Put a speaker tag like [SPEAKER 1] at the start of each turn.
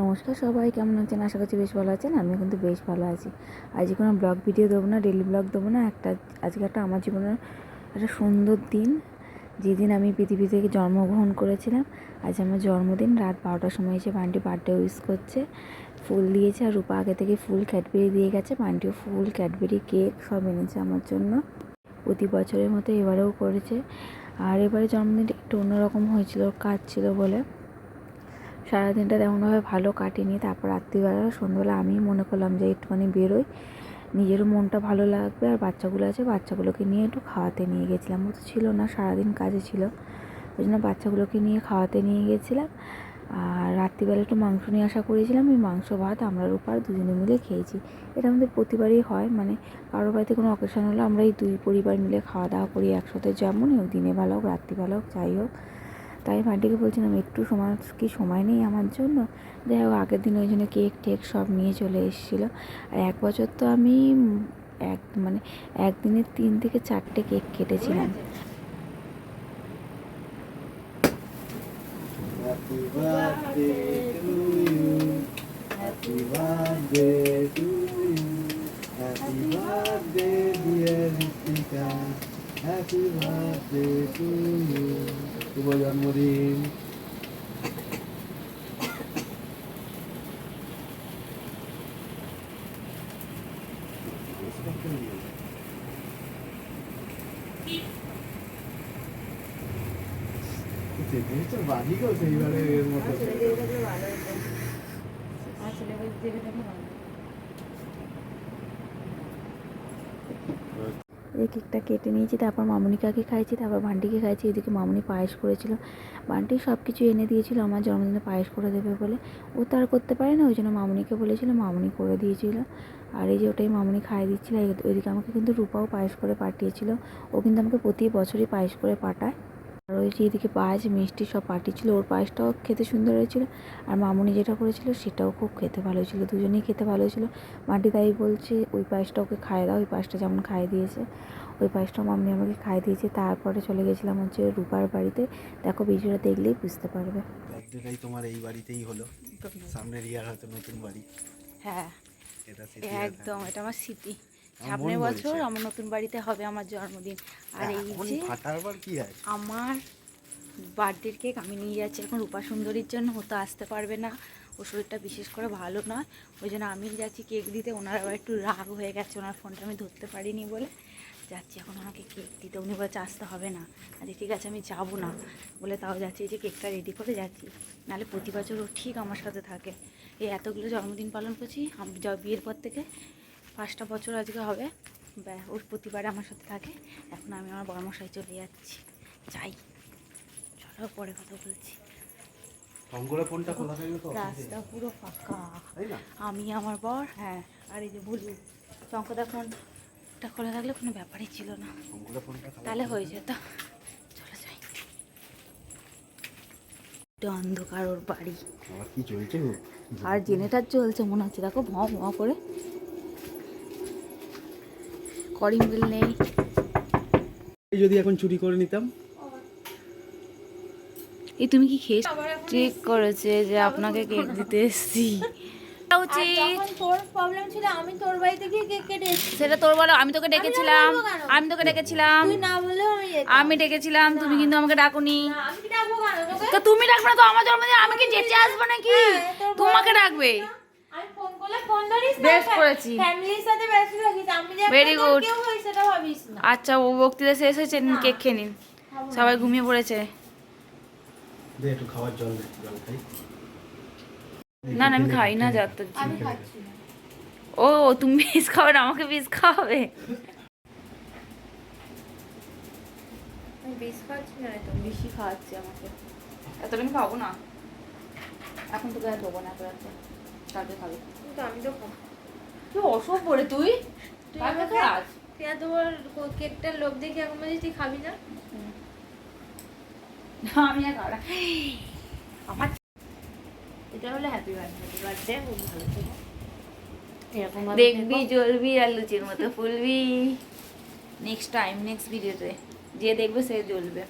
[SPEAKER 1] নমস্কার সবাই, কেমন আছেন? আশা করছি বেশ ভালো আছেন আমি কিন্তু বেশ ভালো আছি। আজকে কোনো ব্লগ ভিডিও দেবো না ডেলি ব্লগ দেবো না, একটা আজকে একটা আমার জীবনের একটা সুন্দর দিন। যেদিন আমি পৃথিবী থেকে জন্মগ্রহণ করেছিলাম, আজ আমার জন্মদিন, রাত বারোটার সময় এসে বান্টি বার্থডে উইশ করছে। ফুল দিয়েছে আর রূপা আগে থেকে ফুল ক্যাডবেরি দিয়ে গেছে, বান্টিও ফুল, ক্যাডবেরি, কেক সব এনেছে আমার জন্য। প্রতি বছরের মতো এবারেও করেছে। আর এবারে জন্মদিনটা একটু অন্যরকম হয়েছিল, কাজ ছিল বলে। সারাদিনটা তেমনভাবে ভালো কাটেনি। তারপর রাত্রিবেলা সন্ধ্যাবেলা আমি মনে করলাম যে একটুখানি বেরোই। নিজেরও মনটা ভালো লাগবে আর বাচ্চাগুলো আছে, বাচ্চাগুলোকে নিয়ে একটু খাওয়াতে নিয়ে গেছিলাম। ও তো ছিল না, সারাদিন কাজে ছিল। ওই জন্য বাচ্চাগুলোকে নিয়ে খাওয়াতে নিয়ে গেছিলাম। আর রাত্রিবেলা একটু মাংস নিয়ে আসা করেছিলাম, ওই মাংস, ভাত, আমরা রূপার দুজনে মিলে খেয়েছি। এটা আমাদের প্রতিবারই হয় মানে কারোর বাড়িতে কোনো অকেশন হলে আমরা এই দুই পরিবার মিলে খাওয়া দাওয়া করি একসাথে যেমন হোক, দিনে বেলা হোক, রাত্রিবেলা হোক, যাই হোক। তাই মাটিকে বলছিলাম, একটু সময়, কি সময় নেই আমার জন্য? যাই হোক, আগের দিন ওই জন্য কেক টেক সব নিয়ে চলে এসেছিল। আর এক বছর তো আমি এক মানে একদিনে তিন থেকে চারটে কেক কেটেছিলাম।
[SPEAKER 2] Happy birthday. Happy birthday to you. শুভ জন্মদিন জিনিসটা বাড়ি গো সেইবারে এর মতো
[SPEAKER 1] এই কেকটা কেটে নিয়েছি, তারপর মামনিকাকে খাইছি তারপর বান্টিকে খাইছি এদিকে মামনি পায়েস করেছিল। বান্টি সব কিছু এনে দিয়েছিল, আমার জন্মদিনে পায়েস করে দেবে বলে। ও তো আর করতে পারে না, ওই জন্য মামনিকে বলেছিল, মামনি করে দিয়েছিল। আর এই যে ওটাই মামনি খাইয়ে দিচ্ছিল ওইদিকে আমাকে কিন্তু রূপাও পায়েস করে পাঠিয়েছিল। ও কিন্তু আমাকে প্রতি বছরই পায়েস করে পাঠায়। আর ওই যে এদিকে পায়েস মিষ্টি সব পাঠিয়েছিল ওর পায়েসটাও খেতে সুন্দর হয়েছিল। আর মামুনি যেটা করেছিল সেটাও খুব খেতে ভালো হয়েছিল। দুজনেই খেতে ভালো হয়েছিল। মাটি তাই বলছে ওই পায়েসটা ওকে খাইয়ে দাও ওই পায়েসটা যেমন খাইয়ে দিয়েছে। ওই পায়েসটাও মামনি আমাকে খাইয়ে দিয়েছে। তারপরে চলে গেছিলাম হচ্ছে রূপার বাড়িতে। দেখো ভিডিওটা দেখলেই বুঝতে পারবে।
[SPEAKER 2] তোমার এই বাড়িতেই হলো। সামনের ইয়ার হয়তো নতুন বাড়ি।
[SPEAKER 1] হ্যাঁ। একদম এটা আমার স্মৃতি সামনের বছর আমার নতুন বাড়িতে হবে আমার জন্মদিন। আর এই যে আমার বার্থডের কেক আমি নিয়ে যাচ্ছি। এখন রূপা সুন্দরীর জন্য ও তো আসতে পারবে না। ওর শরীরটা বিশেষ করে ভালো নয়। ওই জন্য আমি যাচ্ছি কেক দিতে। ওনার আবার একটু রাগ হয়ে গেছে। ওনার ফোনটা আমি ধরতে পারিনি বলে। যাচ্ছি এখন আমাকে কেক দিতে। উনি বলছে আসতে হবে না। আচ্ছা ঠিক আছে আমি যাব না। বলে তাও যাচ্ছি। এই যে কেকটা রেডি করে যাচ্ছি। নাহলে প্রতি বছর ও ঠিক আমার সাথে থাকে। এই এতগুলো জন্মদিন পালন করছি বিয়ের পর থেকে পাঁচটা বছর আজকে হবে। ওর প্রতিবারে আমার সাথে থাকে। এখন আমি আমার বড়মশাই চলে যাচ্ছি। যাই। চলো পরে কথা বলছি। রাস্তা পুরো ফাঁকা। আমি আমার বর হ্যাঁ আর এই যে বলি চঙ্কদা ফোনটা খোলা থাকলে কোনো ব্যাপারই ছিল না। তাহলে হয়ে যেত। চলো যাই। একটু অন্ধকার ওর বাড়ি। আর জেনেটার চলছে মনে হচ্ছে দেখো ভ ভ করে। করিং বিল নেই।
[SPEAKER 2] এই যদি এখন চুরি করে নিতাম।
[SPEAKER 1] এই তুমি কি খেয়েছো? ঠিক করেছে যে আপনাকে কেক দিতে এসেছি। সেটা তোর বলো আমি তোকে ডেকেছিলাম। আমি তোকে ডেকেছিলাম।
[SPEAKER 3] আমি
[SPEAKER 1] ডেকেছিলাম তুমি কিন্তু আমাকে ডাকুনি।
[SPEAKER 3] না, আমি কি ডাকবো কেন? তোকে?
[SPEAKER 1] তো তুমি ডাকবে না তো আমার জন্মদিন আমি কি যেতে আসব নাকি? তোমাকে ডাকবে। বেশ করেছি। আচ্ছা ও বক্তৃতা শেষ হয়েছে কেক খেয়ে নিন। সবাই ঘুমিয়ে পড়েছে।
[SPEAKER 2] দে একটু খাওয়ার জল দে জল খাই।
[SPEAKER 1] না না আমি খাই না
[SPEAKER 3] খাচ্ছি
[SPEAKER 1] ও তুমি পিস খাবে না আমাকে পিস খাওয়াবে।
[SPEAKER 3] আমি খাচ্ছি না তো
[SPEAKER 1] বেশি খাওয়াচ্ছে আমাকে। এতটা আমি খাব না। এখন তোকে আর দেবো না এত কালকে খাবে।
[SPEAKER 3] কিন্তু আমি তো
[SPEAKER 1] তুই অসভ্য রে তুই।
[SPEAKER 3] তুই
[SPEAKER 1] কালকে খাস
[SPEAKER 3] তুই এত কেকটার লোভ দেখে এখন বলছিস তুই খাবি না?
[SPEAKER 1] আমি আর খাব আমার
[SPEAKER 3] এটা হলো হ্যাপি বার্থডে হ্যাপি বার্থডে খুব ভালো
[SPEAKER 1] দেখবি জ্বলবি আর লুচির মতো ফুলবি। নেক্সট টাইম নেক্সট ভিডিওতে যে দেখবে সে জ্বলবে।